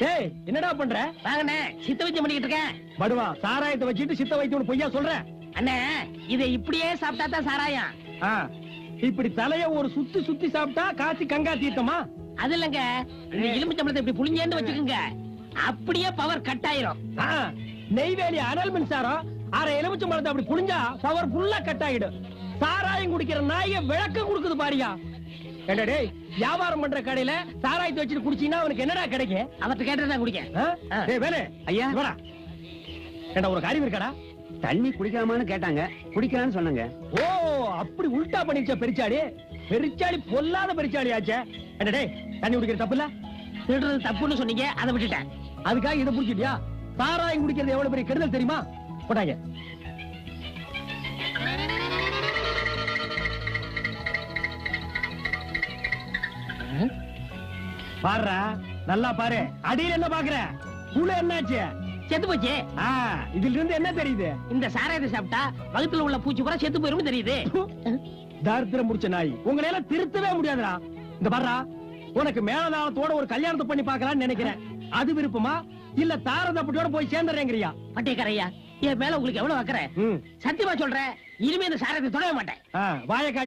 டேய் என்னடா பண்ற? வாங்கண்ணே சித்த வைத்தியம் பண்ணிக்கிட்டு இருக்கேன். படுவா சாராயத்தை வச்சிட்டு சித்த வைத்தியம் பொய்யா சொல்ற? அண்ணே இதை இப்படியே சாப்பிட்டா தான் சாராயம் இப்படி தலைய ஒரு சுத்தி சுத்தி சாப்பிட்டா காய்ச்சி கங்கா தீர்த்தமா? அது இல்லங்க. இந்த எலுமிச்சம்பழத்தை இப்படி புளிஞ்சேன்னு வச்சுக்கோங்க. அப்படியே பவர் கட் ஆயிரும். நெய்வேலி அனல் மின்சாரம் அரை எலுமிச்சம் பழத்தை அப்படி புழிஞ்சா பவர் ஃபுல்லா கட் ஆயிடும். சாராயம் குடிக்கிற நாய விளக்கம் கொடுக்குது பாரியா. டேய் வியாபாரம் பண்ற கடையில சாராயத்தை வச்சுட்டு குடிச்சீங்கன்னா அவனுக்கு என்னடா கிடைக்கும் அவர்கிட்ட கேட்டு தான் குடிக்க வேலு ஐயா. வாடா. ஏண்டா ஒரு அறிவு இருக்காடா? தண்ணி குடிக்கலாமான்னு கேட்டாங்க. குடிக்கலாம்னு சொன்னாங்க. ஓ அப்படி உல்டா பண்ணிச்ச பெரிச்சாளி பெரிச்சாளி பொல்லாத பெரிச்சாளி ஆச்சே. என்ன டேய் தண்ணி குடிக்கிற தப்பு இல்ல திருடுறது தப்புன்னு சொன்னீங்க அதை விட்டுட்டேன். அதுக்காக இதை புடிச்சிட்டியா? சாராயம் குடிக்கிறது எவ்வளவு பெரிய கெடுதல் தெரியுமா? போட்டாங்க. பாருடா நல்லா பாரு. அடியில என்ன பாக்குற? உள்ள என்னாச்சு? செத்து போச்சு. ஆ, இதுல இருந்து என்ன தெரியுது? இந்த சாராயத்தை சாப்பிட்டா வகுத்துல உள்ள பூச்சி பூரா செத்து போயிரும்னு தெரியுது. தரித்திரம் முடிச்ச நாய். உங்களை எல்லாம் திருத்தவே முடியாதுடா. இந்த பாருடா உனக்கு மேலதாளத்தோட ஒரு கல்யாணத்தை பண்ணி பார்க்கலாம்னு நினைக்கிறேன். அது விருப்பமா? இல்ல தாரதப்பட்டியோட போய் சேர்ந்துறேங்கிறியா பட்டேக்கரையா என் மேல உங்களுக்கு எவ்வளவு வைக்கிறேன் சத்தியமா சொல்றேன் இனிமே இந்த சாராயத்தை தொடவே மாட்டேன். ஆ, வாயை காட்டி